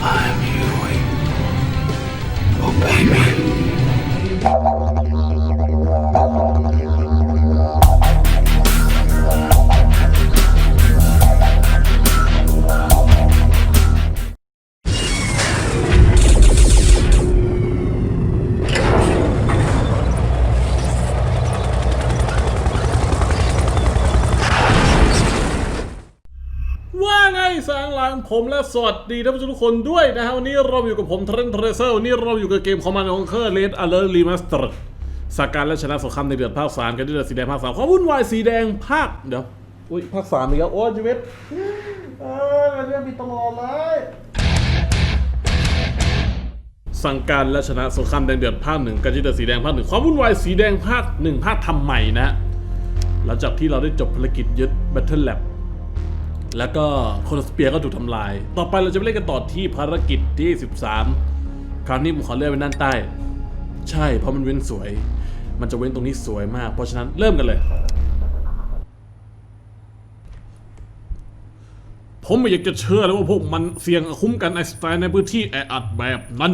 I'm Huey. Obey me. ผมและสวัสดีท่านผู้ชมทุกคนด้วยนะฮะวันนี้เราอยู่กับผมเทรนเทรเซอร์วันนี้เราอยู่กับเกมคอมมานด์ของเคอร์เลสอเลอร์รีมาสเตอร์สกการและชนะสงครามในเดือนภาคสามกันที่เดือนสีแดงภาคสามความวุ่นวายสีแดงภาคเดี๋ยวอุ้ยภาคสามอีกแล้วโอ้ชีวิตเออมันเรื่องมีตลอดเลยสั่งการและชนะสงครามแดงเดือดภาคหนึ่งกันที่เดือนสีแดงภาคหนึ่งความวุ่นวายสีแดงภาคหนึ่งภาคทำใหม่นะหลังจากที่เราได้จบภารกิจยึด Battle Lab แล้ แล้วก็โคลสเปียก็ถูกทำลาย ต่อไปเราจะไปเล่นกันต่อที่ภารกิจที่ 13 คราวนี้ผมขอเลื่อนไปด้านใต้ ใช่เพราะมันเว้นสวย มันจะเว้นตรงนี้สวยมาก เพราะฉะนั้นเริ่มกันเลย ผมไม่อยากจะเชื่อเลยว่าพวกมันเสี่ยงคุ้มกันไอสไตน์ในพื้นที่แออัดแบบนั้น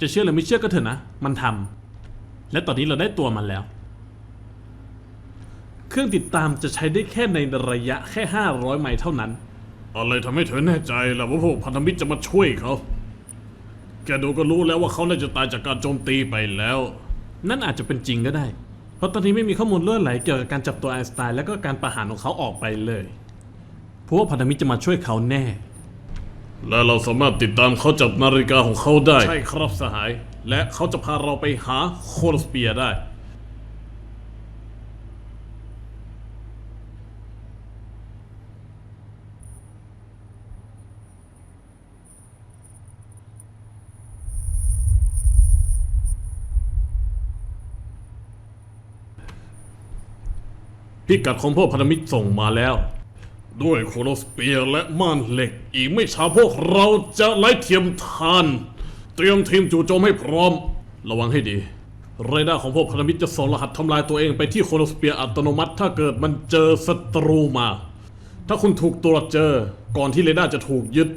จะเชื่อหรือไม่เชื่อก็เถอะนะ มันทำและตอนนี้เราได้ตัวมันแล้ว เครื่องติดตามจะใช้ได้แค่ในระยะแค่ 500 ไมล์เท่านั้น อะไรทำให้เธอแน่ใจล่ะว่าพวกพันธมิตรจะมาช่วยเขา แกดูก็รู้แล้วว่าเขาน่าจะตายจากการโจมตีไปแล้ว นั่นอาจจะเป็นจริงก็ได้ เพราะตอนนี้ไม่มีข้อมูลเลื่อนไหลเกี่ยวกับการจับตัวไอน์สไตน์และก็การประหารของเขาออกไปเลยเพราะว่าพันธมิตรจะมาช่วยเขาแน่ และเราสามารถติดตามเขาจับนาฬิกาของเขาได้ ใช่ครับสหาย และเขาจะพาเราไปหาโคลสเปียร์ได้ พิกัดของพวกพันธมิตรส่งมาแล้ว ด้วยโคโลสเปียร์และม่านเหล็ก อีกไม่ช้าพวกเราจะไล่เทียมทาน เตรียมทีมจู่โจมให้พร้อม ระวังให้ดี เรดาร์ของพวกพันธมิตรจะส่งรหัสทำลายตัวเองไปที่โคโลสเปียร์อัตโนมัติ ถ้าเกิดมันเจอศัตรูมา ถ้าคุณถูกตรวจเจอ ก่อนที่เรดาร์จะถูกยึด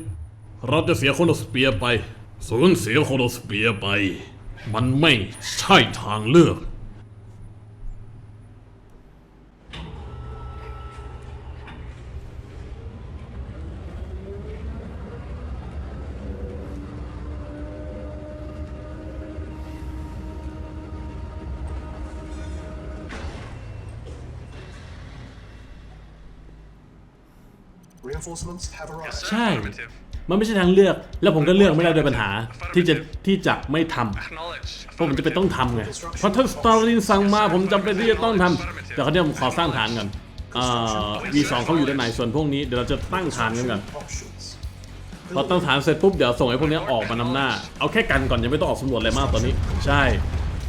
เราจะเสียโคโลสเปียร์ไปสูญเสียโคโลสเปียร์ไป มันไม่ใช่ทางเลือก ใช่ มันไม่ใช่ทางเลือก แล้วผมก็เลือกไม่ได้โดยปัญหาที่จะที่จะไม่ทำ Acknowledge. เพราะผมจะเป็นต้องทำไง เพราะถ้าสตาร์ลินสั่งมาผมจำเป็นที่จะต้องทำแต่เขาวเนี่ยผมขอสร้างฐานก่อนเอ่อ V2 เขาอยู่ด้านในส่วนพวกนี้เดี๋ยวเราจะตั้งฐานกันก่อน Options. พอตั้งฐานเสร็จปุ๊บเดี๋ยวส่งไอ้พวกเนี้ยออกมานำหน้า เอาแค่กันก่อนยังไม่ต้องออกสำรวจอะไรมากตอนนี้ ใช่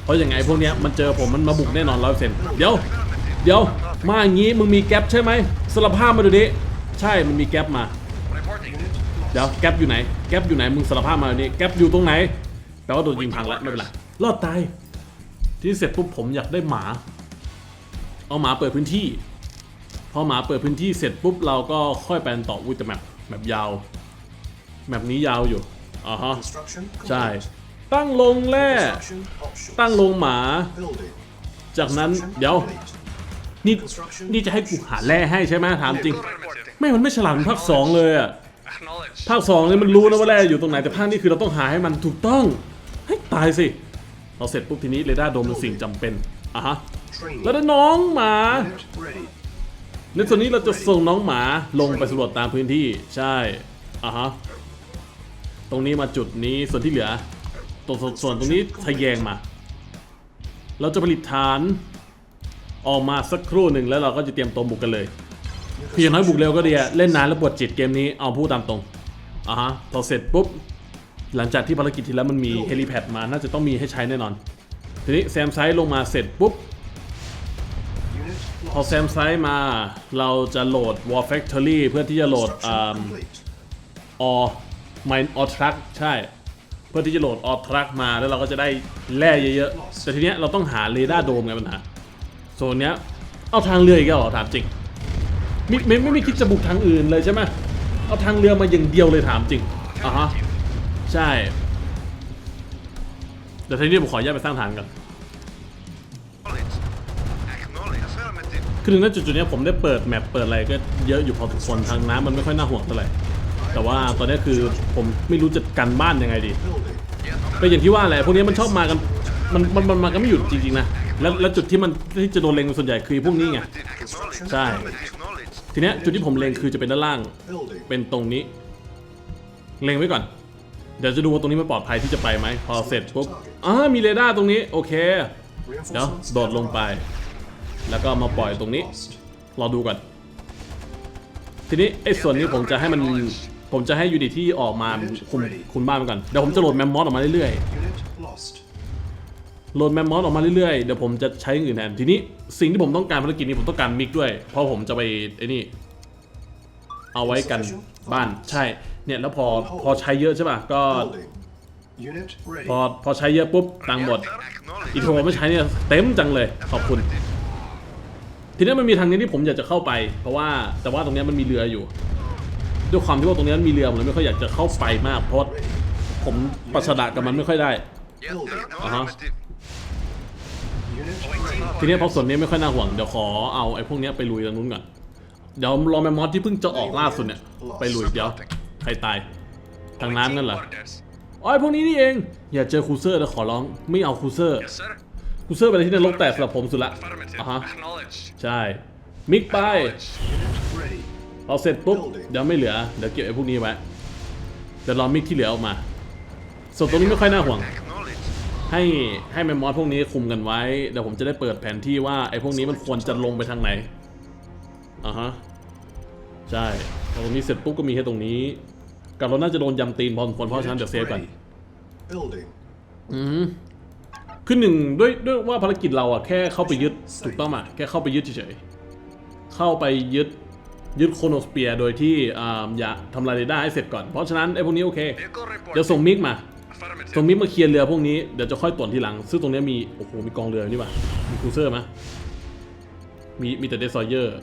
เพราะยังไงพวกเนี้ยมันเจอผมมันมาบุกแน่นอนร้อยเปอร์เซ็นต์เดี๋ยว เดี๋ยวมาอย่างงี้มึงมีแก๊ปใช่ไหมสารภาพมาดูดิ ใช่มันมีแก๊ปมา Reporting. เดี๋ยวแก๊ปอยู่ไหน แก๊ปอยู่ไหน มึงสารภาพมาเดี๋ยวนี้แก๊ปอยู่ตรงไหนแปลว่าโดนยิงพังแล้วไม่เป็นไร รอดตาย ที่เสร็จปุ๊บผมอยากได้หมา เอาหมาเปิดพื้นที่ พอหมาเปิดพื้นที่เสร็จปุ๊บเราก็ค่อยไปกันต่ออุ้ยแต่แมปแมปยาว แมปนี้ยาวอยู่อ่าฮะ Construction ใช่ complete. ตั้งลงแร่ Construction options. ตั้งลงหมา Building. จากนั้น Construction เดี๋ยว complete. นี่นี่จะให้กูหาแร่ให้ใช่ไหมถามจริง ไม่มันไม่ฉลาดเหมือนภาคสองเลยอะภาคสองเนี่ยมันรู้นะว่าแร่อยู่ตรงไหนแต่ภาคนี้คือเราต้องหาให้มันถูกต้องให้ตายสิเราเสร็จปุ๊บทีนี้เรดาร์โดมเป็นสิ่งจำเป็นอะฮะแล้วได้น้องหมาในส่วนนี้เราจะส่งน้องหมาลงไปสำรวจตามพื้นที่ใช่อะฮะตรงนี้มาจุดนี้ส่วนที่เหลือตรงส่วนตรงนี้ทะแยงมา เราจะผลิตฐาน ออกมาสักครู่หนึ่งแล้วเราก็จะเตรียมตัวบุกกันเลยเพียงน้อยบุกเร็วก็ดีอะเล่นนานแล้วปวดจิตเกมนี้เอาพูดตามตรงอะฮะพอเสร็จปุ๊บหลังจากที่ภารกิจที่แล้วมันมีเฮลิแพดมาน่าจะต้องมีให้ใช้แน่นอน ทีนี้แซมไซด์ลงมาเสร็จปุ๊บพอแซมไซด์มาเราจะโหลด War Factory เพื่อที่จะโหลดอ่า Construction complete. ออ Mine or Truck ใช่ เพื่อที่จะโหลดออทรัคมาแล้วเราก็จะได้แร่เยอะๆแต่ทีเนี้ยเราต้องหาเรดาร์โดมไงปัญหา โซนเนี้ยเอาทางเรืออีกแล้วเหรอถามจริงมิไม่ไม่ไม่คิดจะบุกทางอื่นเลยใช่ไหมเอาทางเรือมาอย่างเดียวเลยถามจริงอะฮะใช่เดี๋ยวทีนี้ผมขออนุญาตไปสร้างฐานก่อนคือถึงณจุดจุดๆเนี้ยผมได้เปิดแมปเปิดอะไรก็เยอะอยู่พอสมควรทางน้ำมันไม่ค่อยน่าห่วงเท่าไหร่แต่ว่าตอนนี้คือผมไม่รู้จะกันบ้านยังไงดี Building. ก็อย่างที่ว่าแหละพวกนี้มันชอบมากันมันมันมันมากันไม่หยุดจริงๆนะ แล้วแล้วจุดที่มันที่จะโดนเล็งส่วนใหญ่คือพวกนี้ไง ใช่ ทีเนี้ยจุดที่ผมเล็งคือจะเป็นด้านล่าง เป็นตรงนี้ เล็งไว้ก่อน เดี๋ยวจะดูว่าตรงนี้มันปลอดภัยที่จะไปไหม พอเสร็จปุ๊บอ่ามีเรดาร์ตรงนี้ โอเค เดี๋ยวโดดลงไป แล้วก็มาปล่อยตรงนี้ รอดูก่อน ทีนี้ไอ้ส่วนนี้ผมจะให้มัน ผมจะให้ยูนิตที่ออกมาคุมคุมบ้านมันก่อน เดี๋ยวผมจะโหลดแมมมอสออกมาเรื่อยๆ โหลดแมมมอสออกมาเรื่อยๆ เดี๋ยวผมจะใช้อย่างอื่นแทนทีนี้สิ่งที่ผมต้องการภารกิจนี้ผมต้องการมิกด้วย เพราะผมจะไปไอ้นี่ เอาไว้กันบ้านใช่ เนี่ยแล้วพอพอใช้เยอะใช่ป่ะก็ Building. Unit ready. พอพอใช้เยอะปุ๊บตังค์หมด Acknowledge. อีโทรไม่ใช้เนี่ยเต็มจังเลยขอบคุณ ทีนี้มันมีทางนี้ที่ผมอยากจะเข้าไป เพราะว่าแต่ว่าตรงเนี้ยมันมีเรืออยู่ ด้วยความที่ว่าตรงเนี้ยมันมีเรือผมเลยไม่ค่อยอยากจะเข้าไปมากเพราะผมปัสดะกับมันไม่ค่อยได้ Yes, sir. Uh-huh. Affirmative. ทีนี้พราะส่วนนี้ไม่ค่อยน่าห่วง เดี๋ยวขอเอาไอ้พวกนี้ไปลุยตรงนู้นก่อน เดี๋ยวรอแมมมอสที่เพิ่งจะออกล่าสุดเนี่ย ไปลุยเดี๋ยว ใครตาย ทางน้ำนั่นเหรออ๋อไอ้พวกนี้นี่เอง อย่าเจอคูเซอร์แล้วขอร้อง ไม่เอาคูเซอร์ คูเซอร์เป็นอะไรที่นรกแตกสำหรับผมสุดละอะฮะ ใช่ มิกไปเอาเสร็จปุ๊บเดี๋ยวไม่เหลือ เดี๋ยวเก็บไอ้พวกนี้ไว้ เดี๋ยวรอมิกที่เหลือออกมา ส่วนตรงนี้ไม่ค่อยน่าห่วง ให้ให้แมมมอสพวกนี้คุมกันไว้เดี๋ยวผมจะได้เปิดแผนที่ว่าไอ้พวกนี้มันควรจะลงไปทางไหนอ่าฮะใช่พอตรงนี้เสร็จปุ๊บก็มีแค่ตรงนี้กับเราน่าจะโดนยำตีนพอสมควรเพราะฉะนั้นเดี๋ยวเซฟก่อน Building. อืมคือหนึ่งด้วยด้วยว่าภารกิจเราอะแค่เข้าไปยึดถูกต้องอะแค่เข้าไปยึดเฉยๆเข้าไปยึดยึดโคโนสเปียร์โดยที่อ่าอย่าทำลายเรดาร์ให้เสร็จก่อน เพราะฉะนั้นไอ้พวกนี้โอเค Vehicle report. เดี๋ยวส่งมิกมา Affirmative. ส่งมิกมาเคลียร์เรือพวกนี้เดี๋ยวจะค่อยตรวจทีหลัง ซึ่งตรงนี้มีโอ้โหมีกองเรือนี่ป่ะมีครูเซอร์ไหมมีมีแต่เดสซอยเยอร์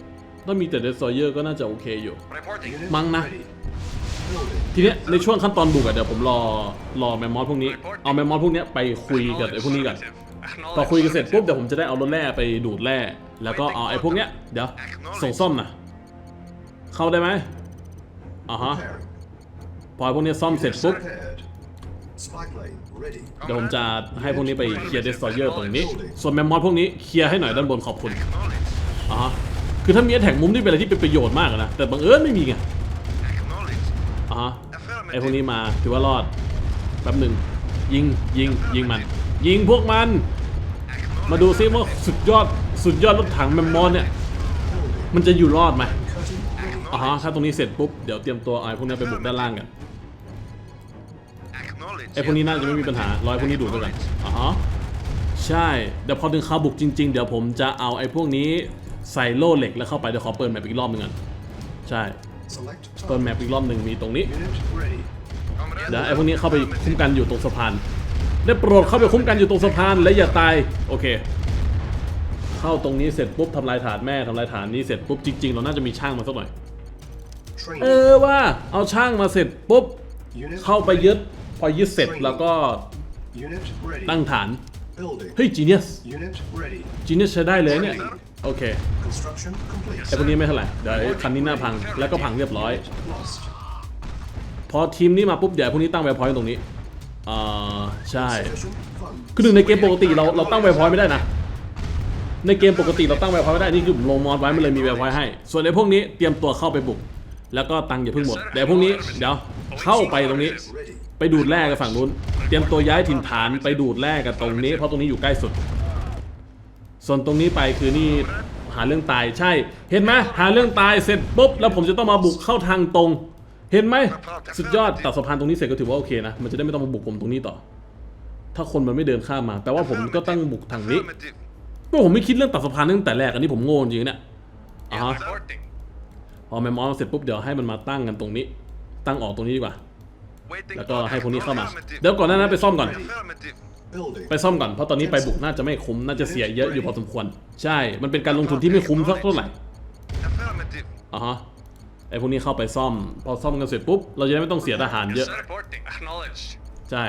ถ้ามีแต่เดสซอยเยอร์ก็น่าจะโอเคอยู่ Reporting. Unit Mang na. ready. Building. ทีเนี้ยในช่วงขั้นตอนบุกอะเดี๋ยวผมรอรอแมมมอสพวกนี้เอาแมมมอสพวกนี้ไปคุยกับไอ้พวกนี้ก่อนพอคุยกันเสร็จปุ๊บเดี๋ยวผมจะได้เอารถแร่ไปดูดแร่แล้วก็เอาไอ้พวกเนี้ยเดี๋ยวส่งซ่อมนะเข้าได้ไหมอ่าฮะพอไอ้พวกเนี้ยซ่อมเสร็จปุ๊บ เดี๋ยวผมจะให้พวกนี้ไปเคลียร์เดส t อยเ r อร์ตรงนี้ ส่วนแมมมอสพวกนี้เคลียร์ให้หน่อยด้านบนขอบคุณ Acknowledge. อะคือถ้ามีแท็กมุมนี่เป็นอะไรที่เป็นประโยชน์มากนะ แต่บังเอิญไม่มีไง Acknowledge. อะไอ้พวกนี้มาถือว่ารอดแป๊บหนึ่งยิงยิงยิงมัน ยิงพวกมัน มาดูซิว่าสุดยอดสุดยอดรถถังแมมมอสเนี่ยมันจะอยู่รอดไหม Cutting ready. อ่าฮะถ้าตรงนี้เสร็จปุ๊บ เดี๋ยวเตรียมตัวไอ้พวกนี้ไปบุกด้านล่างกัน ไอ้พวกนี้น่าจะไม่มีปัญหารอให้พวกนี้ดูดไปก่อนอ่าฮะใช่เดี๋ยวพอถึงเข้าบุกจริง ๆ เดี๋ยวผมจะเอาไอ้พวกนี้ใส่โล่เหล็กแล้วเข้าไปเดี๋ยวขอเปิดแมปอีกรอบหนึงก่อนใช่ Select เปิด target. แมปอีกรอบหนึ่งมีตรงนี้ Unit ready. Comrade. เดี๋ยวไอ้พวกนี้เข้าไปคุ้มกันอยู่ตรงสะพานได้โปรดเข้าไปคุ้มกันอยู่ตรงสะพานและอย่าตายโอเค เข้าตรงนี้เสร็จปุ๊บทำลายฐานแม่ทำลายฐานนี้เสร็จปุ๊บจริงๆเราน่าจะมีช่างมาสักหน่อยเอ Training. อว่าเอาช่างมาเสร็จปุ๊บ Unit เข้าไปยึดพ อยึดเสร็จแล้วก็ Unit ready. ตั้งฐาน Building. เฮ้ยจีเนียส Unit ready. จีเนียสใช้ได้เลยเนี่ย โอเค Construction complete. ไอ้พวกนี้ไม่เท่าไหร่ เดี๋ยวไอ้คันนี้หน้าพังแล้วก็พังเรียบร้อย Lost. พอทีมนี้มาปุ๊บเดี๋ยวไอ้พวกนี้ตั้งแวร์พอยต์ตรงนี้อ่าใช่ Sufficient funds. คือหนึ่งในเกมปกติเราเราตั้งแวร์พอยต์ไม่ได้นะ ในเกมปกติเราตั้งแวร์พอยต์ไม่ได้ นี่คือผมลงมอดไว้มันเลยมีแวร์พอยต์ให้ ส่วนไอ้พวกนี้เตรียมตัวเข้าไปบุก แล้วก็ตังค์อย่าเพิ่งหมด เดี๋ยวพวกนี้เดี๋ยว เข้าไปตรงนี้ ไปดูดแร่กันฝั่งนู้น เตรียมตัวย้ายถิ่นฐานไปดูดแร่กันตรงนี้ เพราะตรงนี้อยู่ใกล้สุด ส่วนตรงนี้ไปคือนี่หาเรื่องตายใช่ เห็นไหมหาเรื่องตายเสร็จปุ๊บแล้วผมจะต้องมาบุกเข้าทางตรง เห็นไหมสุดยอดตัดสะพานตรงนี้เสร็จก็ถือว่าโอเคนะมันจะได้ไม่ต้องมาบุกผมตรงนี้ต่อ ถ้าคนมันไม่เดินข้ามมาแปลว่าผมก็ตั้งบุกทางนี้ก็ผมไม่คิดเรื่องตัดสะพานตั้งแต่แรกอันนี้ผมโง่จริงเนี่ยอ่าฮะ Reporting. พอแมมมอสเสร็จปุ๊บเดี๋ยวให้มันมาตั้งกันตรงนี้ ตั้งออกตรงนี้ดีกว่า Waiting แล้วก็ for ให้พวกนี้เข้ามา Affirmative. เดี๋ยวก่อนหน้านั้นไปซ่อมก่อน Affirmative. Building. ไปซ่อมก่อน เพราะตอนนี้ไปบุกน่าจะไม่คุ้ม น่าจะเสียเยอะอยู่พอสมควร ใช่ มันเป็นการลงทุนที่ไม่คุ้มสักเท่าไหร่ Affirmative. อะฮะ ไอพวกนี้เข้าไปซ่อม พอซ่อมกันเสร็จปุ๊บ เราจะได้ไม่ต้องเสียทหารเยอะ Reporting. Acknowledge. ใช่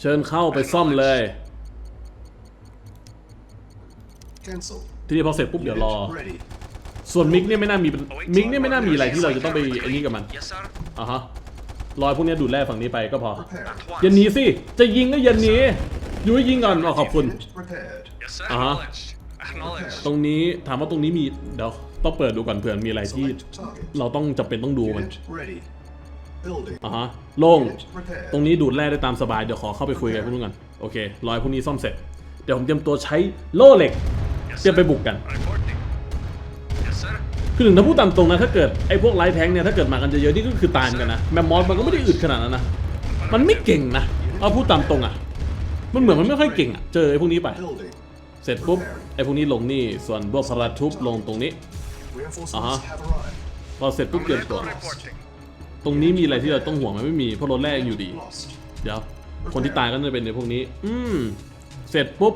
เชิญเข้าไปซ่อมเลย Cancel. ทีนี้พอเสร็จปุ๊บเดี๋ยวรอ Unit ready. ส่วนมิกเนี่ยไม่น่ามีเป็น Awaiting มิกเนี่ยไม่น่ามีอะไรที่เราจะต้องไปไอ้นี่กับมัน Yes, sir. อะฮะรอยพวกเนี้ยดูดแร่ฝั่งนี้ไปก็พอ Prepare. At once. อย่าหนีสิจะยิงก็อย่าหนีอยู่ให้ยิงก่อนอ๋อขอบคุณ Unit prepared. Yes, sir. Uh-huh. Acknowledged. Acknowledged. ตรงนี้ถามว่าตรงนี้มีเดี๋ยวต้องเปิดดูก่อนเผื่อมีอะไรที่ Select target. เราต้องจำเป็นต้องดูมัน Unit ready. Building. อะฮะโล่ง Unit prepared. ตรงนี้ดูดแร่ได้ตามสบายเดี๋ยวขอเข้าไปคุยกับพวกนู้นก่อนโอเครอยพวกนี้ซ่อมเสร็จเดี๋ยวผมเตรียมตัวใช้โล่เหล็ก Yes, เตรียม sir. ไปบุกกัน Reporting. Yes, sir. คือถึงถ้าพูดตามตรงนะถ้าเกิดไอ้พวกไลท์แทงเนี่ยถ้าเกิดมากันเยอะๆนี่ก็คือตายเหมือนกันนะแมมมอสมันก็ไม่ได้อึดขนาดนั้นนะมันไม่เก่งนะเอาพูดตามตรงอะ มันเหมือนมันไม่ค่อยเก่งอะเจอไอ้พวกนี้ไป เสร็จปุ๊บไอ้พวกนี้ลงนี่ส่วนพวกพาราทุบลงตรงนี้ Reinforcements Uh-huh. have arrived. พอเสร็จปุ๊บเตรียมตัวตรงนี้มีอะไรที่เราต้องห่วงไหมไม่มีเพราะรถแรกอยู่ดี เดี๋ยวคนที่ตายก็จะเป็นในพวกนี้ อืมเสร็จปุ๊บ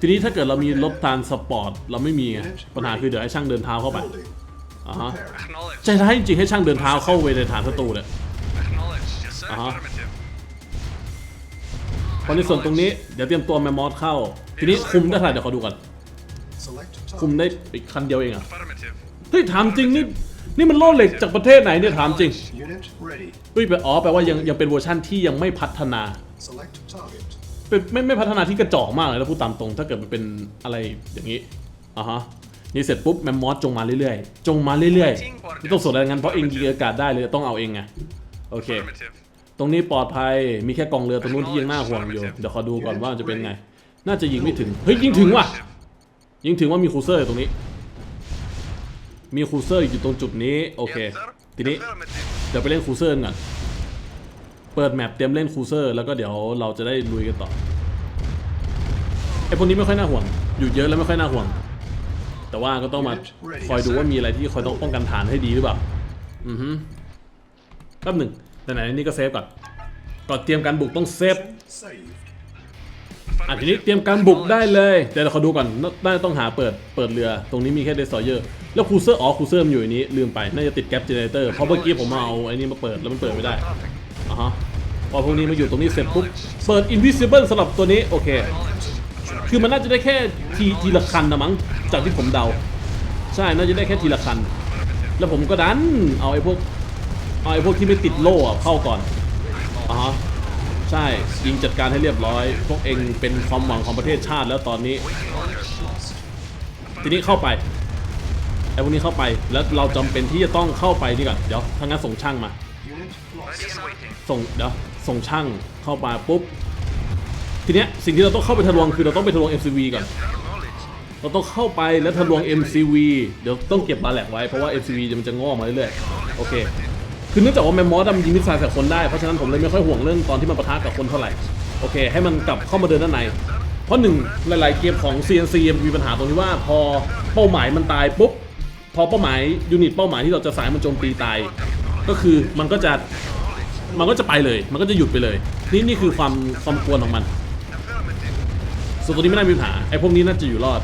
ทีนี้ถ้าเกิดเรามีรถทานสปอร์ตเราไม่มีไงปัญหาคือเดี๋ยวให้ช่างเดินเท้าเข้าไป อ่าฮะ Prepare. Acknowledged. ใจร้ายจริงๆให้ช่างเดินเท้าเข้าไปในฐานศัตรูเนี่ย Acknowledged. Yes, sir. Uh-huh. Affirmative. เพราะในส่วนตรงนี้เดี๋ยวเตรียมตัวแมมมอสเข้า ทีนี้คุมได้เท่าไหร่เดี๋ยวขอดูก่อน Select คุม target. ได้อีกคันเดียวเองเหรอะ Affirmative. เฮ้ยถามจริงนี่นี่มันโล่เหล็กจากประเทศไหนเนี่ยถามจริง Unit ready. เฮ้ยแปลอ๋อแปลว่ายังยังเป็นเวอร์ชั่นที่ยังไม่พัฒนา Select target. เป็นไม่ไม่พัฒนาที่กระจอกมากเลยแล้วพูดตามตรง ถ้าเกิดมันเป็นอะไรอย่างนี้อะฮะ นี่เสร็จปุ๊บแมมมอสจงมาเรื่อยๆ จงมาเรื่อยๆไม่ต้องสนอะไรงั้นเพราะเองยิงอากาศได้เลยต้องเอาเองไงโอเค Affirmative. ตรงนี้ปลอดภัยมีแค่กองเรือตรงนู้นที่ยังน่าห่วงอยู่เดี๋ยวขอดูก่อนว่าจะเป็นไง น่าจะยิงไม่ถึงเฮ้ยยิงถึงว่ะยิงถึงว่ามีครูเซอร์อยู่ตรงนี้ มีครูเซอร์อยู่ตรงจุดนี้โอเค Yes, sir. ทีนี้ Affirmative. เดี๋ยวไปเล่นครูเซอร์กันก่อนเปิดแมปเตรียมเล่นครูเซอร์ แล้วก็เดี๋ยวเราจะได้ลุยกันต่อไอพวกนี้ไม่ค่อยน่าห่วงอยู่เยอะแล้วไม่ค่อยน่าห่วง แต่ว่าก็ต้องมาคอยดูว่ามีอะไรที่คอยต้องป้องกันฐานให้ดีหรือเปล่า อือฮึแป๊บหนึ่งแต่ไหนๆนี่ก็เซฟก่อนก่อนเตรียมการบุกต้องเซฟ Saved. อะทีนี้เตรียมการบุกได้เลยเดี๋ยวเราขอดูก่อนน่าจะต้องหาเปิดเปิดเรือ ตรงนี้มีแค่เดสซอยเยอร์แล้วครูเซอร์อ๋อครูเซอร์มันอยู่ในนี้ลืมไปน่าจะติดแก๊ปเจเนเรเตอร์เพราะเมื่อกี้ผมเอาไอ้นี่มาเปิดแล้วมันเปิดไม่ได้ Traffic. อะฮะพอพวกนี้มาอยู่ตรงนี้เสร็จปุ๊บเปิด invisible สำหรับตัวนี้โอเค คือมันน่าจะได้แค่ทีทีละคันนะมั้งจากที่ผมเดา ใช่น่าจะได้แค่ทีละคัน แล้วผมก็ดันเอาไอ้พวกเอาไอ้พวกที่ไม่ติดโล่เข้าก่อนอ่าฮะใช่ยิงจัดการให้เรียบร้อย พวกเองเป็นความหวังของประเทศชาติแล้วตอนนี้ ทีนี้เข้าไปไอ้พวกนี้เข้าไปแล้วเราจำเป็นที่จะต้องเข้าไปนี่ก่อนเดี๋ยวถ้างั้นส่งช่างมา ส่งเดี๋ยวส่งช่างเข้ามาปุ๊บ ทีเนี้ยสิ่งที่เราต้องเข้าไปทะลวงคือเราต้องไปทะลวง MCV ก่อนเราต้องเข้าไปแล้วทะลวง MCV เดี๋ยวต้องเก็บบาแหลกไว้เพราะว่า MCV จะมันจะงอกมาเรื่อยๆโอเคคือเนื่องจากว่าแมมมอสมันยิงมิสไซล์ใส่คนได้เพราะฉะนั้นผมเลยไม่ค่อยห่วงเรื่องตอนที่มันปะทะกับคนเท่าไหร่โอเค ให้มันกลับเข้ามาเดินด้านใน เพราะหนึ่งหลาย ๆ เกมของ CNC มันมีปัญหาตรงที่ว่าพอเป้าหมายมันตายปุ๊บพอเป้าหมายยูนิตเป้าหมายที่เราจะสายมันโจมตีตาย ก็คือมันก็จะมันก็จะไปเลย มันก็จะหยุดไปเลย นี่นี่คือความความกวนของมัน ส่วนตัวนี้ไม่น่ามีปัญหาไอ้พวกนี้น่าจะอยู่รอด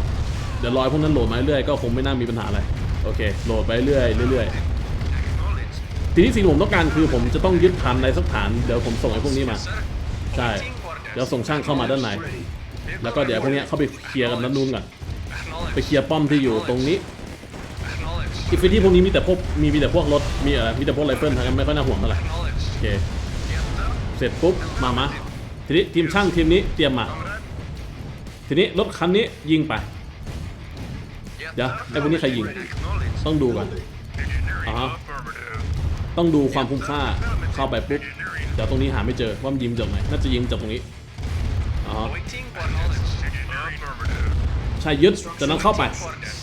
เดี๋ยวรอไอ้พวกนั้นโหลดมาเรื่อยก็คงไม่น่ามีปัญหาอะไรโอเคโหลดไปเรื่อยเรื่อยทีนี้สิ่งผมต้องการคือผมจะต้องยึดฐานในสักฐานเดี๋ยวผมส่งไอ้พวกนี้มาใช่เดี๋ยวส่งช่างเข้ามาด้านในแล้วก็เดี๋ยวพวกนี้เข้าไปเคลียร์กันด้านนู้นก่อนไปเคลียร์ป้อมที่อยู่ตรงนี้อินฟินิตี้พวกนี้มีแต่พวกมีมีแต่พวกรถมีอะไรมีแต่พวกไรเฟิลทางนั้นไม่ค่อยน่าห่วงเท่าไหร่โอเคเสร็จปุ๊บมามาทีนี้ทีมช่างทีมนี้เตรียมมา ทีนี้รถคันนี้ยิงไป Yes, เดี๋ยว sir. ไอ้พวกนี้ใครยิง Acknowledged. ต้องดูก่อน Building. อ่าฮะ Affirmative. ต้องดูความคุ้มค่าเข้าไปปุ๊บเดี๋ยวตรงนี้หาไม่เจอว่ามันยิงจากไหนน่าจะยิงจากตรงนี้อ๋อ Waiting coordinates. Affirmative. ใช่ยึดจากนั้นเข้าไป Coordinates.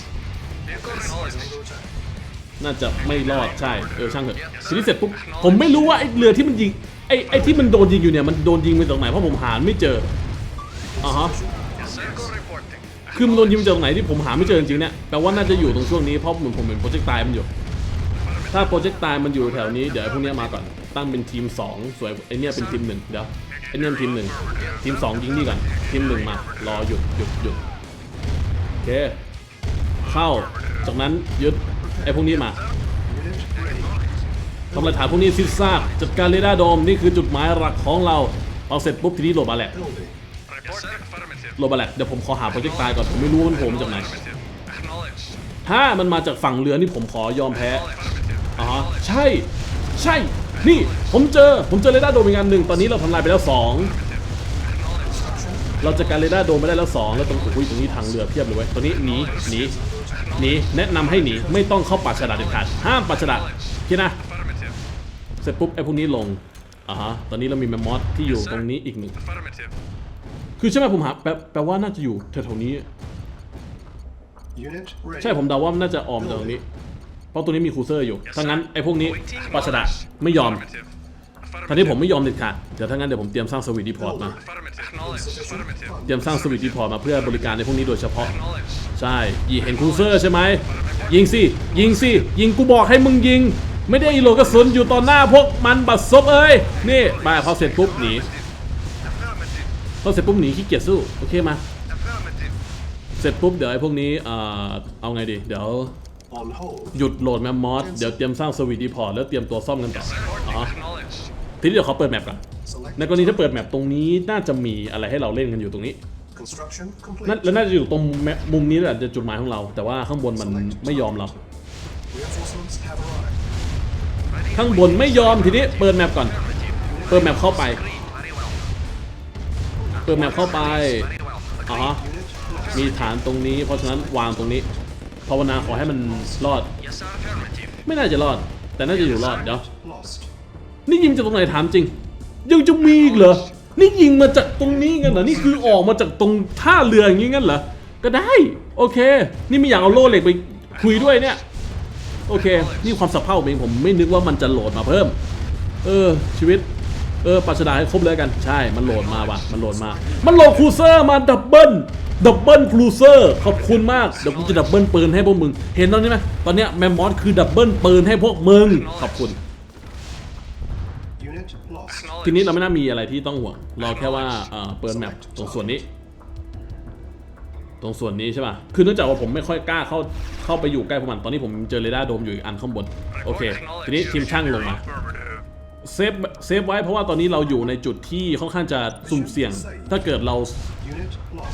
Vehicle acknowledged. Under attack. น่าจะไม่รอดใช่เออช่างเถอะทีนี้เสร็จปุ๊บผมไม่รู้ว่าไอ้เรือที่มันยิงไอ้ไอ้ที่มันโดนยิงอยู่เนี่ยมันโดนยิงไปตรงไหนเพราะผมหาไม่เจออ่าฮะ คือมันโดนยิงจากตรงไหนที่ผมหาไม่เจอจริงๆเนี่ยแปลว่าน่าจะอยู่ตรงช่วงนี้เพราะเหมือนผมเห็นโปรเจกต์ตายมันอยู่ ถ้าโปรเจกต์ตายมันอยู่แถวนี้เดี๋ยวไอ้พวกเนี้ยมาก่อน ตั้งเป็นทีมสองสวนไอเนี่ยเป็นทีมหนึ่งเดี๋ยวไอเนี่ยเป็นทีมหนึ่งทีมสองยิงนี่ก่อน ทีมหนึ่งมารอหยุดหยุดหยุดโอเคเข้าจากนั้นยึดไอ้พวกนี้มาทำลายฐานพวกนี้ซิดซากจัดการเรดาร์โดมนี่คือจุดหมายหลักของเราเอาเสร็จปุ๊บทีนี้โหลดมาแหละ โหลดมาและเดี๋ยวผมขอหาโปรเจกต์ตายก่อน ผมไม่รู้ว่ามันโผล่มาจากไหน ถ้ามันมาจากฝั่งเรือนี่ผมขอยอมแพ้อ๋อใช่ ใช่ นี่ผมเจอ ผมเจอเรดาร์โดมอีกอันหนึ่งตอนนี้เราทำลายไปแล้วสองเราจะการเรดาร์โดมไปได้แล้วสองแล้วตรงโอ้ยตรงนี้ทางเรือเพียบเลยเว้ยตัวนี้หนีหนีหนีแนะนำให้หนีไม่ต้องเข้าป่าฉลาดเด็ดขาดห้ามป่าฉลาดโอเคนะเสร็จปุ๊บไอ้พวกนี้ลงอ่าฮะตอนนี้เรามีแมมมอสที่อยู่ตรงนี้อีกหนึ่ง คือใช่ไหมผมหาแปลแปลว่าน่าจะอยู่แถวๆนี้ Unit ready. ใช่ผมเดาว่ามันน่าจะออมจากตรงนี้ เพราะตรงนี้มีครูเซอร์อยู่ถ้างั้นไอ้พวกนี้ป่าฉลาดไม่ยอม Affirmative. ท่านี้ผมไม่ยอมเด็ดขาดเดี๋ยวถ้างั้นเดี๋ยวผมเตรียมสร้างสวิตดีพอร์ตมา Affirmative. Acknowledged. Affirmative. เตรียมสร้างสวิตดีพอร์ตมาเพื่อบริการในพวกนี้โดยเฉพาะ Acknowledged. ใช่ยิงเห็นครูเซอร์ใช่ไหม ยิงสิ ยิงสิ ยิงกูบอกให้มึงยิง ไม่ได้อีโหลกระสุนอยู่ต่อหน้าพวกมันบัดซบเอ้ย นี่ไปพอเสร็จปุ๊บหนี Affirmative. พอเสร็จปุ๊บหนีขี้เกียจสู้โอเคมา Affirmative. เสร็จปุ๊บเดี๋ยวไอ้พวกนี้เอ่อเอาไงดีเดี๋ยว On hold. หยุดโหลดแมมมอสเดี๋ยวเตรียมสร้างสวิตดีพอร์ตแล้วเตรียมตัวซ่อมกันต่อ Reporting. อ๋อ Acknowledged. ทีนี้เดี๋ยวขอเปิดแมปก่อน Select ในกรณีถ้าเปิดแมปตรงนี้น่าจะมีอะไรให้เราเล่นกันอยู่ตรงนี้ construction complete. นั่นแล้วน่าจะอยู่ตรงแมปมุมนี้แหละจะจุดหมายของเรา แต่ว่าข้างบนมันไม่ยอมเรา Reinforcements have arrived. ข้างบนไม่ยอมทีนี้เปิดแมปก่อน เปิดแมปเข้าไป เปิดแมปเข้าไปอ๋อมีฐานตรงนี้ เพราะฉะนั้นวางตรงนี้ภาวนาขอให้มันรอด ไม่น่าจะรอด แต่น่าจะอยู่รอดเดี๋ยวนี่ยิงจากตรงไหนถามจริง ยังจะมีอีกเหรอนี่ยิงมาจากตรงนี้กันเหรอนี่คือออกมาจากตรงท่าเรืออย่างงี้งั้นเหรอก็ได้ โอเค นี่ไม่อยากเอาโล่เหล็กไปคุยด้วยเนี่ย โอเค นี่ความสะเพร่าเองผมไม่นึกว่ามันจะโหลดมาเพิ่ม เออชีวิต เออปัสดาให้ครบเลยกัน ใช่ มันโหลดมาว่ะ มันโหลดมา มันโหลดครูเซอร์มาดับเบิลดับเบิลครูเซอร์ขอบคุณมาก เดี๋ยวกูจะดับเบิลปืนให้พวกมึง เห็นตอนนี้ไหมตอนเนี้ยแมมมอสคือดับเบิลปืนให้พวกมึง ขอบคุณ ทีนี้เราไม่น่ามีอะไรที่ต้องห่วง เราแค่ว่าเออเปิดแมปตรงส่วนนี้ ตรงส่วนนี้ใช่ป่ะ คือเนื่องจากว่าผมไม่ค่อยกล้าเข้าเข้าไปอยู่ใกล้พวกมัน ตอนนี้ผมเจอเรดาร์โดมอยู่อีกอันข้างบน โอเค ทีนี้ทีมช่างลงมา เซฟเซฟไว้เพราะว่าตอนนี้เราอยู่ในจุดที่ค่อนข้างจะสุ่มเสี่ยง ถ้าเกิดเรา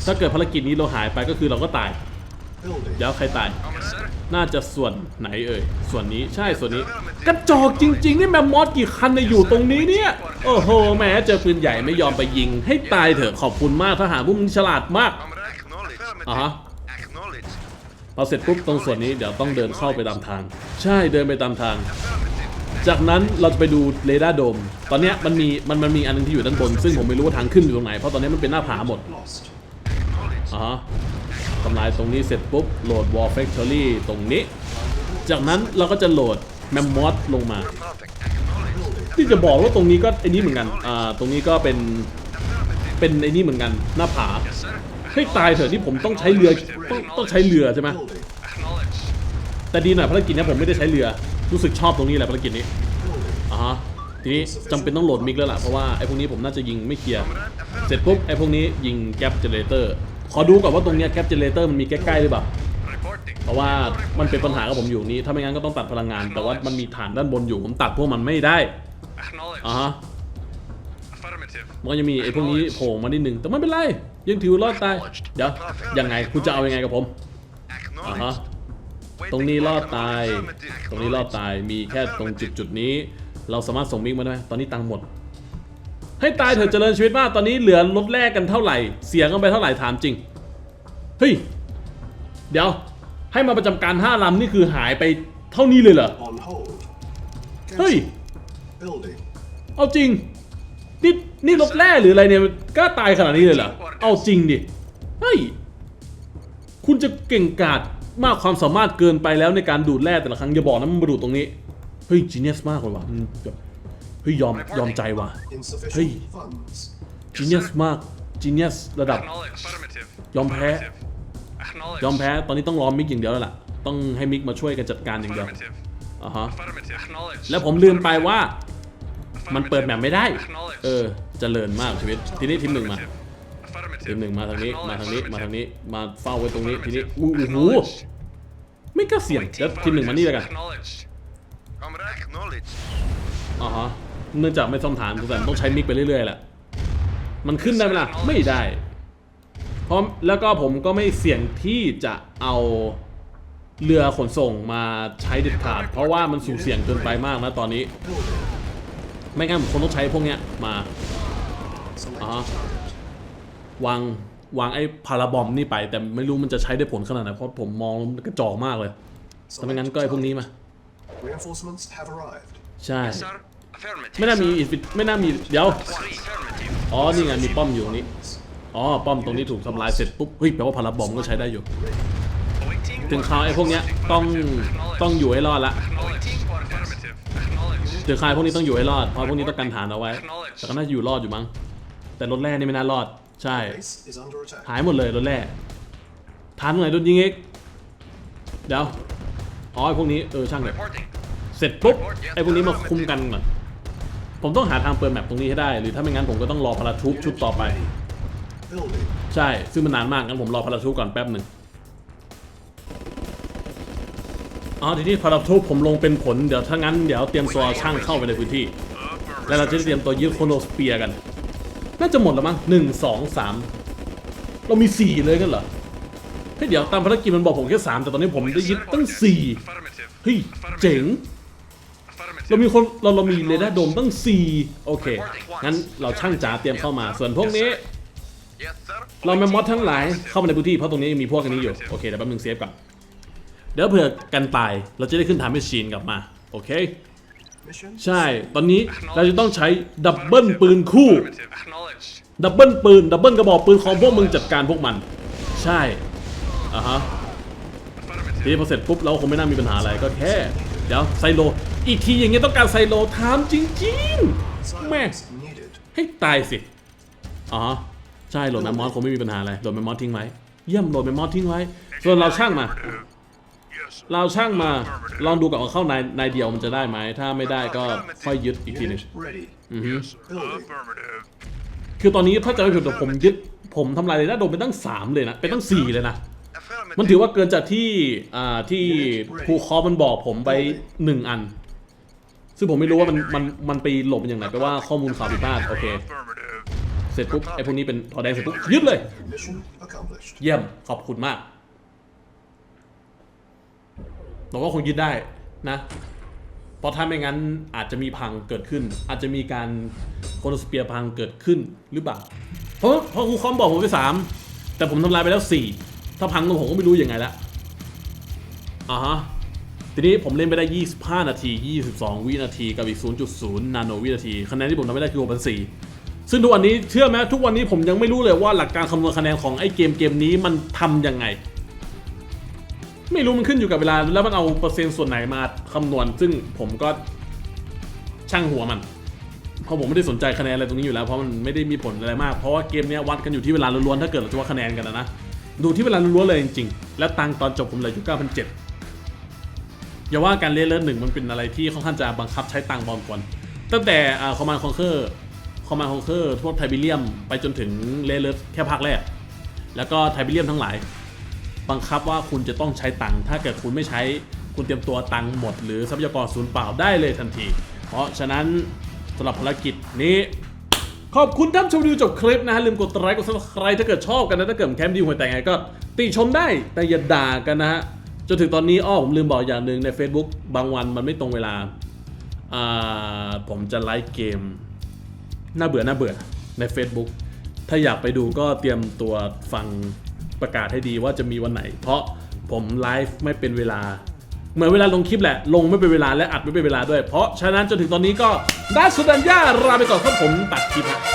ถ้าเกิดภารกิจนี้เราหายไปก็คือเราก็ตายเดี๋ยวใครตาย น่าจะส่วนไหนเอ่ย ส่วนนี้ใช่ส่วนนี้ กระจอกจริง ๆ นี่แมมมอสกี่คันเนี่ยอยู่ตรงนี้เนี่ย โอ้โหแหมเจอปืนใหญ่ไม่ยอมไปยิง ให้ตายเถอะขอบคุณมากทหารพวกมึงฉลาดมากอ่าฮะพอเสร็จปุ๊บตรงส่วนนี้เดี๋ยวต้องเดินเข้าไปตามทาง ใช่เดินไปตามทาง จากนั้นเราจะไปดูเรดาร์โดม ตอนเนี้ยมันมีมันมันมีอันนึงที่อยู่ด้านบน ซึ่งผมไม่รู้ว่าทางขึ้นอยู่ตรงไหน เพราะตอนนี้มันเป็นหน้าผาหมด Lost. อ่าฮะทำลายตรงนี้เสร็จปุ๊บ โหลด War Factory ตรงนี้ จากนั้นเราก็จะโหลดแมมมอสลงมา Nothing. Acknowledged. ที่จะบอกว่าตรงนี้ก็ไอ้นี่เหมือนกัน อ่า ตรงนี้ก็เป็น เป็นไอ้นี่เหมือนกัน หน้าผา Yes, sir. ให้ตายเถอะนี่ผมต้องใช้เรือ ต้องต้องใช้เรือใช่ไหม Building. Acknowledged. แต่ดีหน่อยภารกิจนี้ผมไม่ได้ใช้เรือรู้สึกชอบตรงนี้แหละภารกิจนี้อ่าฮะทีนี้จำเป็นต้องโหลดมิกแล้วล่ะเพราะว่าไอ้พวกนี้ผมน่าจะยิงไม่เคลียร์เสร็จปุ๊บไอ้พวกนี้ยิงแก๊ปเจเนเรเตอร์ขอดูก่อนว่าตรงเนี้ยแก๊ปเจเนเรเตอร์มันมีใกล้ๆหรือเปล่าเพราะว่ามันเป็นปัญหากับผมอยู่นี้ถ้าไม่งั้นก็ต้องตัดพลังงาน แต่ว่ามันมีฐานด้านบนอยู่ผมตัดพวกมันไม่ได้อ่าฮะมันก็จะมีไอ้พวกนี้โผล่มานิดนึงแต่ไม่เป็นไรยังถือรอดตายเดี๋ยวยังไงคุณจะเอายังไงกับผมอ่าฮะ ตรงนี้รอดตาย Affirmative. ตรงนี้รอดตายมีแค่ตรงจุดจุดๆนี้ เราสามารถส่งมิกมาได้ไหมตอนนี้ตังค์หมด ให้ตายเถอะเจริญชีวิตมากตอนนี้เหลือลดแลกกันเท่าไหร่ เสียกันไปเท่าไหร่ถามจริงเฮ้ยเดี๋ยว ให้มาประจำการห้าลำนี่คือหายไปเท่านี้เลยเหรอ On hold. เฮ้ย Building. เอาจริงนี่นี่ลบแร่หรืออะไรเนี่ยกล้าตายขนาดนี้เลยเหรอ เอาจริงดิ เฮ้ย คุณจะเก่งกาจ มากความสามารถเกินไปแล้วในการดูดแร่แต่ละครั้งอย่าบอกนะมันมาดูดตรงนี้ เฮ้ยจีเนียสมากเลยว่ะมันแบบเฮ้ยยอมยอมใจว่ะ Insufficient Hey. funds. จีเนียสมากจีเนียสระดับ Acknowledged. Affirmative. ยอมแพ้ Acknowledged. ยอมแพ้ตอนนี้ต้องรอมิกอย่างเดียวแล้วล่ะ ต้องให้มิกมาช่วยกันจัดการอย่างเดียว Affirmative. อ่าฮะ Affirmative. Acknowledged. แล้วผมลืมไปว่า มันเปิดแมปไม่ได้ Acknowledged. เออเจริญมากชีวิต ทีนี้ทีมหนึ่งมา Affirmative. ทีมหนึ่งมาทางนี้มาทางนี้มาทางนี้มาเฝ้าไว้ตรงนี้ทีนี้ Affirmative. อู้หู Acknowledged. ไม่กล้าเสี่ยงแล้วทีมหนึ่งมานี่แล้วกัน Acknowledged. Comrade, acknowledged. อ่าฮะเนื่องจากไม่ซ่อมฐานสงสัยต้องใช้มิกไปเรื่อยๆแหละมันขึ้นได้ไหมล่ะไม่ได้เพราะแล้วก็ผมก็ไม่เสี่ยงที่จะเอาเรือขนส่งมาใช้เด็ดขาด เพราะว่ามันสูงเสี่ยงเกินไปมากนะตอนนี้ Building. ไม่งั้นผมคงต้องใช้พวกเนี้ยมา Select Uh-huh. Target. วางวางไอ้พาราบอมนี่ไป แต่ไม่รู้มันจะใช้ได้ผลขนาดไหนเพราะผมมองแล้วมันกระจอกมากเลยแต่ไม่งั้นก็ไอ้พวกนี้มา Reinforcements have arrived. ใช่ Yes, sir. Affirmative. ไม่น่ามี sir. infit- ไม่น่ามีเดี๋ยว One, affirmative. อ๋อ นี่ไงมีป้อมอยู่ตรงนี้ อ๋อ ป้อมตรงนี้ถูกทำลายเสร็จปุ๊บ เฮ้ย แปลว่าพาราบอมก็ใช้ได้อยู่ Awaiting ถึง for คราวไอ้พวกเนี้ยต้อง Acknowledged. ต้องอยู่ให้รอดละ Awaiting for affirmative. Acknowledged. ถึงคราวไอ้พวกนี้ต้องอยู่ให้รอด เพราะพวกนี้ต้องกันฐานเอาไว้ แต่ก็น่าจะอยู่รอดอยู่มั้ง แต่รถแร่นี่ไม่น่ารอด ใช่ Base is under attack. หายหมดเลยรถแร่ฐานตรงไหนโดนยิงอีกเดี๋ยวอ๋อไอ้พวกนี้เออช่างเถอะ Reporting. เสร็จปุ๊บไอ้พวกนี้มาคุมกันก่อนผมต้องหาทางเปิดแมปตรงนี้ให้ได้ หรือถ้าไม่งั้นผมก็ต้องรอพาราทูปชุดต่อไป Building. ใช่ซึ่งมันนานมากงั้นผมรอพาราทูปก่อนแป๊บหนึ่งอ๋อทีนี้พาราทูปผมลงเป็นผลเดี๋ยวถ้างั้นเดี๋ยวเตรียมตัวช่างเข้าไปในพื้นที่ แล้วเราจะได้เตรียมตัวยึดโคโนสเปียร์กัน น่าจะหมดแล้วมั้งหนึ่งสองสามเรามีสี่เลยกันเหรอเฮ้ยเดี๋ยวตามภารกิจมันบอกผมแค่สามแต่ตอนนี้ผมได้ยึดตั้งสี่เฮ้ยเจ๋งเรามีคนเราเรามีเรดาร์โดมตั้งสี่โอเค งั้นเราช่างจ๋าเตรียมเข้ามา ส่วนพวกนี้ เราแมมมอสทั้งหลายเข้ามาในพื้นที่ เพราะตรงนี้ยังมีพวกอันนี้อยู่ โอเคเดี๋ยวแป๊บนึงเซฟก่อน เดี๋ยวเผื่อกันตาย เราจะได้ขึ้นทำให้ชีนกลับมา โอเค ใช่ ตอนนี้เราจะต้องใช้ดับเบิลปืนคู่ Affirmative. Acknowledged. ดับเบิลปืน ดับเบิลกระบอกปืนของพวกมึงจัดการพวกมัน ใช่ อ่าฮะ ที Affirmative. นี้พอเสร็จปุ๊บเราคงไม่น่ามีปัญหาอะไรก็แค่ เดี๋ยวไซโล อีกทีอย่างเงี้ยต้องการไซโลถามจริงๆ แม่ Silence needed. ให้ตายสิ อ๋อ ใช่โหลดแมมมอสคงไม่มีปัญหาอะไรโหลดแมมมอสทิ้งไว้ เยี่ยมโหลดแมมมอสทิ้งไว้ ส่วนเราช่างมา เราช่างมาลองดูก่อนว่าเข้าในในเดียวมันจะได้ไหม ถ้าไม่ได้ก็ค่อยยึดอีกทีหนึง Unit ready. อือฮึ Building. Affirmative. คือตอนนี้ถ้าจะไม่ผิดผมยึดผมทำลายเลยนะโดนไปตั้ง 3 เลยนะเป็นตั้ง 4 เลยนะ Affirmative. มันถือว่าเกินจากที่อ่าที่ภูคอมันบอกผมไป 1 อัน ซึ่งผมไม่รู้ว่ามันมันมันไปหลบมันอย่างไรแปลว่าข้อมูลข่าวผิดพลาดโอเค Affirmative. เสร็จปุ๊บไอ้พวกนี้เป็นทอแดงเสร็จปุ๊บยึดเลย Mission accomplished. เยี่ยมขอบคุณมาก เราก็คงยึดได้นะเพราะถ้าไม่งั้นอาจจะมีพังเกิดขึ้น อาจจะมีการโคโนสเปียร์พังเกิดขึ้นหรือเปล่าเพราะเพราะครูคอมบอกผมไปสามแต่ผมทำลายไปแล้วสี่ถ้าพังผมก็ไม่รู้ยังไงละอ่าฮะทีนี้ผมเล่นไปได้ 25 นาที 22 วินาที กับอีก 0.0 นาโนวินาที คะแนนที่ผมทำไม่ได้คือ 6 4 0ซึ่งทุกวันนี้เชื่อไหมทุกวันนี้ผมยังไม่รู้เลยว่าหลักการคำนวณคะแนนของไอ้เกมเกมนี้มันทำยังไง ไม่รู้มันขึ้นอยู่กับเวลา แล้วมันเอาเปอร์เซ็นต์ส่วนไหนมาคำนวณ ซึ่งผมก็ช่างหัวมัน เพราะผมไม่ได้สนใจคะแนนอะไรตรงนี้อยู่แล้ว เพราะมันไม่ได้มีผลอะไรมาก เพราะว่าเกมนี้วัดกันอยู่ที่เวลาล้วนๆ ถ้าเกิดเราจะว่าคะแนนกันนะนะ ดูที่เวลาล้วนๆเลยจริงๆ และตังค์ตอนจบผมเหลืออยู่9,700อย่าว่าการเล่นเลิศหนึ่งมันเป็นอะไรที่ค่อนข้างจะบังคับใช้ตังค์บอลกวนตั้งแต่คอมมานด์คอนเคอร์คอมมานด์คอนเคอร์พวกไทบิเลียม ไปจนถึงเลเลิศแค่ภาคแรก แล้วก็ไทบิเลียมทั้งหลาย บังคับว่าคุณจะต้องใช้ตังค์ถ้าเกิดคุณไม่ใช้คุณเตรียมตัวตังค์หมด หรือทรัพยากรสูญเปล่าได้เลยทันที เพราะฉะนั้นสำหรับภารกิจนี้ ขอบคุณท่านชมดูจบคลิปนะฮะลืมกดไลค์กดซับสไครต์ถ้าเกิดชอบกันนะถ้าเกิดแคมป์ดีหัวแต่งไงก็ ติชมได้แต่อย่าด่ากันนะฮะจนถึงตอนนี้อ้อผมลืมบอกอย่างหนึ่งใน Facebook บางวันมันไม่ตรงเวลาอ่าผมจะไลฟ์เกมน่าเบื่อน่าเบื่อใน Facebook ถ้าอยากไปดูก็เตรียมตัวฟัง ประกาศให้ดีว่าจะมีวันไหน เพราะผมไลฟ์ไม่เป็นเวลา เหมือนเวลาลงคลิปแหละ ลงไม่เป็นเวลาและอัดไม่เป็นเวลาด้วย เพราะฉะนั้นจนถึงตอนนี้ก็ดัชสุดัญญาลาไปก่อนครับผมตัดคลิปฮะ